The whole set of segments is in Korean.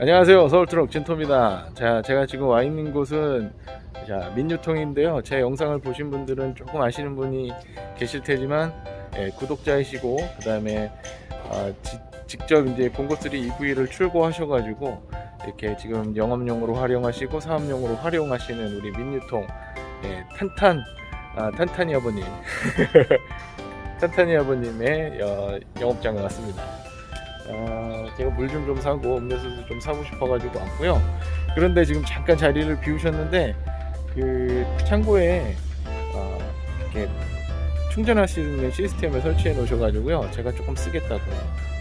안녕하세요. 서울트럭 진토입니다. 자, 제가 지금 와 있는 곳은 자, 민유통인데요. 제 영상을 보신 분들은 조금 아시는 분이 계실 테지만 예, 구독자이시고 그다음에 아, 지- 직접 이제 공고3 EV를 출고하셔가지고 이렇게 지금 영업용으로 활용하시고 사업용으로 활용하시는 우리 민유통 예, 탄탄 아, 탄탄이 아버님 탄탄이 아버님의 어, 영업장에 왔습니다. 아, 제가 물 좀 좀 사고 음료수도 좀 사고 싶어가지고 왔고요. 그런데 지금 잠깐 자리를 비우셨는데 그 창고에 어, 이렇게 충전할 수 있는 시스템을 설치해 놓으셔가지고요. 제가 조금 쓰겠다고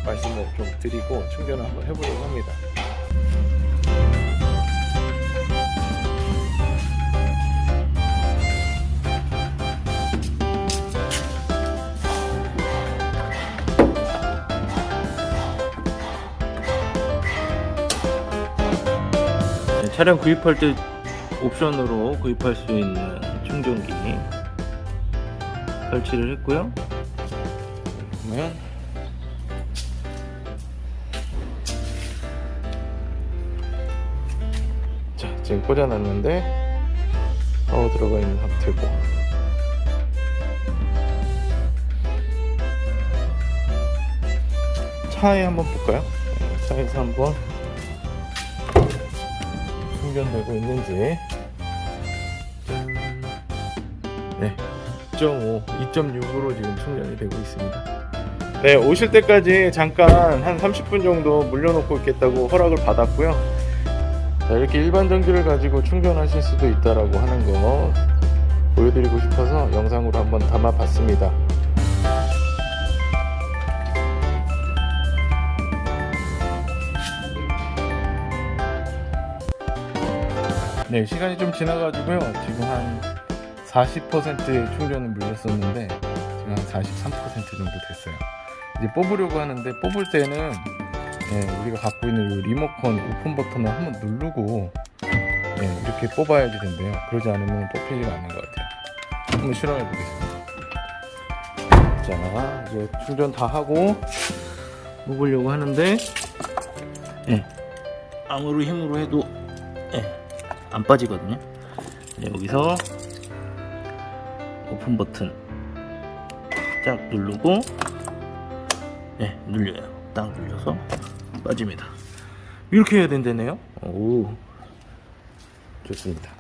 말씀을 좀 드리고 충전을 한번 해보려고 합니다. 차량 구입할 때 옵션으로 구입할 수 있는 충전기 설치를 했고요. 보면 자 지금 꽂아놨는데 파워 들어가 있는 상태고 차에 한번 볼까요? 네, 차에서 한번 충전되고 있는지. 짠. 네 2.5, 2.6으로 지금 충전이 되고 있습니다. 네 오실 때까지 잠깐 한 30분 정도 물려놓고 있겠다고 허락을 받았고요. 자 이렇게 일반 전기를 가지고 충전하실 수도 있다라고 하는 거 보여드리고 싶어서 영상으로 한번 담아봤습니다 네, 시간이 좀 지나가지고요. 지금 한 40%의 충전을 물렸었는데 지금 한 43% 정도 됐어요. 이제 뽑으려고 하는데 뽑을 때는 예, 우리가 갖고 있는 이 리모컨 오픈 버튼을 한번 누르고 예, 이렇게 뽑아야지 된대요. 그러지 않으면 뽑히지가 않는 것 같아요. 한번 실험해 보겠습니다. 자, 이제 충전 다 하고 뽑으려고 하는데 예, 아무리 힘으로 해도 예, 안 빠지거든요. 네, 여기서 오픈 버튼 딱 누르고 네, 눌려요. 딱 눌려서 빠집니다. 이렇게 해야 된다네요. 오, 좋습니다.